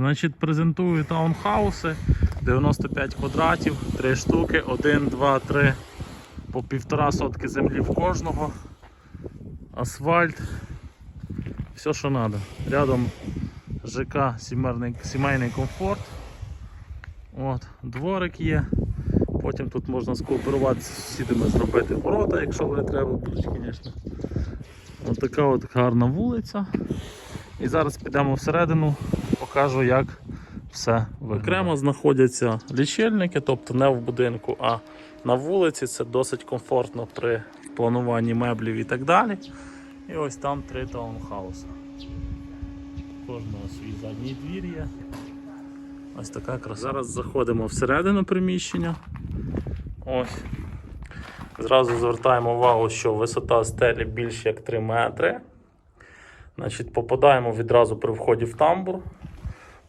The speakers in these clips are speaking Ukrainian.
Значить, презентую таунхауси 95 квадратів, 3 штуки, 1, 2, 3, по півтора сотки землі в кожного, асфальт, все, що треба. Рядом ЖК сімейний, сімейний комфорт. От, дворик є. Потім тут можна скооперуватися з сусідами, зробити ворота, якщо вони треба будуть, звісно. Ось така от гарна вулиця. І зараз підемо всередину, покажу, як все виглядає. Окремо знаходяться лічильники, тобто не в будинку, а на вулиці. Це досить комфортно при плануванні меблів і так далі. І ось там три таунхауси. Кожного свій задній двір є. Ось така краса. Зараз заходимо всередину приміщення. Ось. Зразу звертаємо увагу, що висота стелі більше як 3 метри. Значить, попадаємо відразу при вході в тамбур.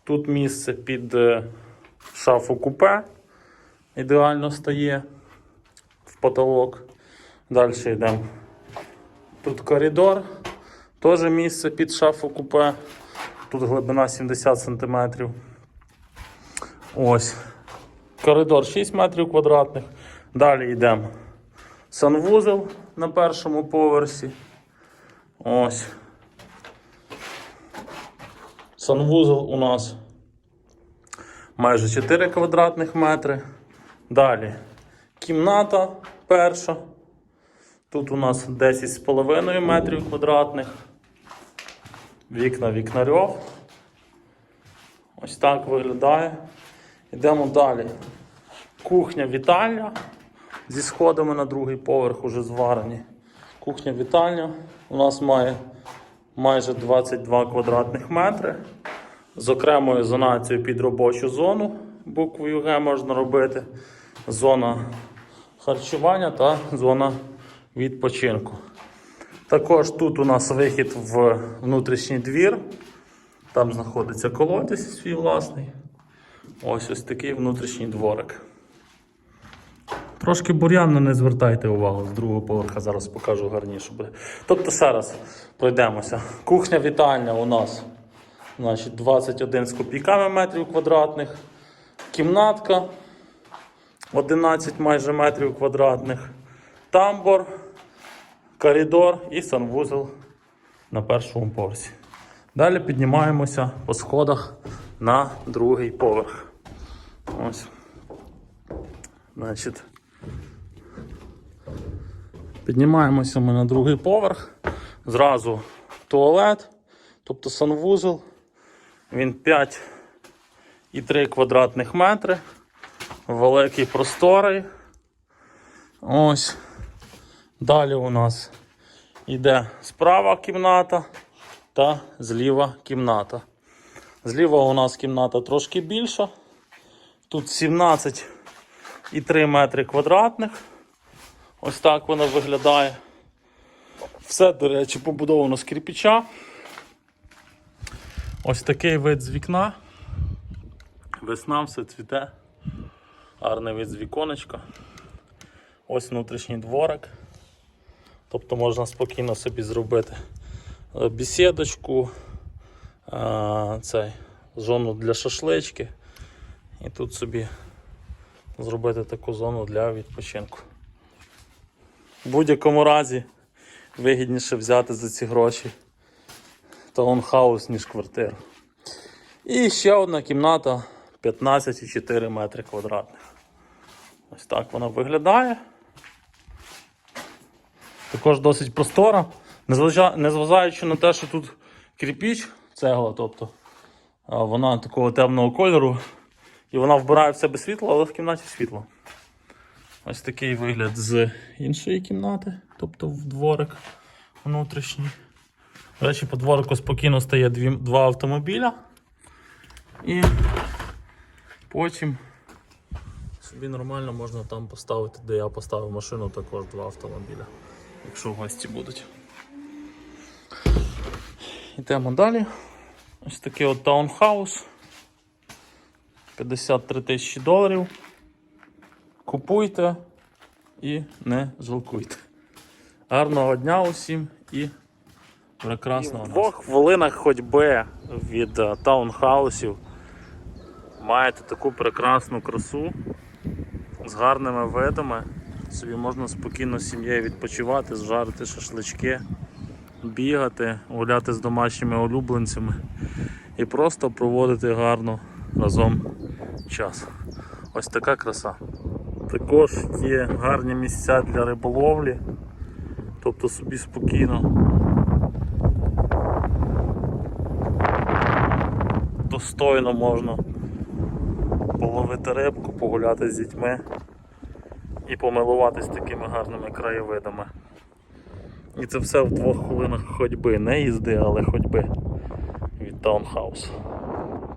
Тут місце під е, шафу купе. Ідеально стає в потолок. Далі йдемо. Тут коридор. Теж місце під шафу купе. Тут глибина 70 см. Ось. Коридор 6 метрів квадратних. Далі йдемо. Санвузел на першому поверсі. Ось. Санвузел у нас майже 4 квадратних метри. Далі кімната перша. Тут у нас 10,5 метрів квадратних. Вікна вікнарьох. Ось так виглядає. Йдемо далі. Кухня вітальня зі сходами на другий поверх уже зварені. Кухня вітальня у нас має майже 22 квадратних метри. З окремою зонацією під робочу зону. Буквою Г можна робити. Зона харчування та зона відпочинку. Також тут у нас вихід в внутрішній двір. Там знаходиться колодязь свій власний. Ось ось такий внутрішній дворик. Трошки бур'янно не звертайте увагу з другого поверха, зараз покажу гарніше буде. Тобто ще раз пройдемося. Кухня вітальня у нас значить, 21 з копійками метрів квадратних. Кімнатка 11 майже метрів квадратних. Тамбор, коридор і санвузол на першому поверсі. Далі піднімаємося по сходах на другий поверх. Ось. Значить, піднімаємося ми на другий поверх. Зразу туалет, тобто санвузол. Він 5,3 квадратних метри. Великий просторий. Ось. Далі у нас йде справа кімната та зліва кімната. Зліва у нас кімната трошки більша. Тут 17,3 метри квадратних. Ось так вона виглядає. Все, до речі, побудовано з кирпича. Ось такий вид з вікна. Весна все цвіте. Гарний вид з віконечка. Ось внутрішній дворик. Тобто можна спокійно собі зробити е, бесідочку, е, цей, зону для шашлички. І тут собі зробити таку зону для відпочинку. В будь-якому разі вигідніше взяти за ці гроші таунхаус, ніж квартиру. І ще одна кімната 15,4 метри квадратних. Ось так вона виглядає. Також досить простора. Незважаючи на те, що тут кріпіч, цегла, тобто вона такого темного кольору, і вона вбирає в себе світло, але в кімнаті світло. Ось такий вигляд з іншої кімнати, тобто в дворик внутрішній. До речі, по дворику спокійно стає дві, два автомобіля. І потім собі нормально можна там поставити, де я поставив машину, також два автомобіля, якщо гості будуть. Йдемо далі. Ось такий от таунхаус. 53 тисячі доларів. Купуйте і не жалкуйте. Гарного дня усім і прекрасного. В двох хвилинах ходьби від е, таунхаусів маєте таку прекрасну красу з гарними видами. Собі можна спокійно з сім'єю відпочивати, зжарити шашлички, бігати, гуляти з домашніми улюбленцями і просто проводити гарно разом час. Ось така краса. Також є гарні місця для риболовлі, тобто собі спокійно достойно можна половити рибку, погуляти з дітьми і помилуватись такими гарними краєвидами. І це все в двох хвилинах ходьби, не їзди, але ходьби від таунхаусу.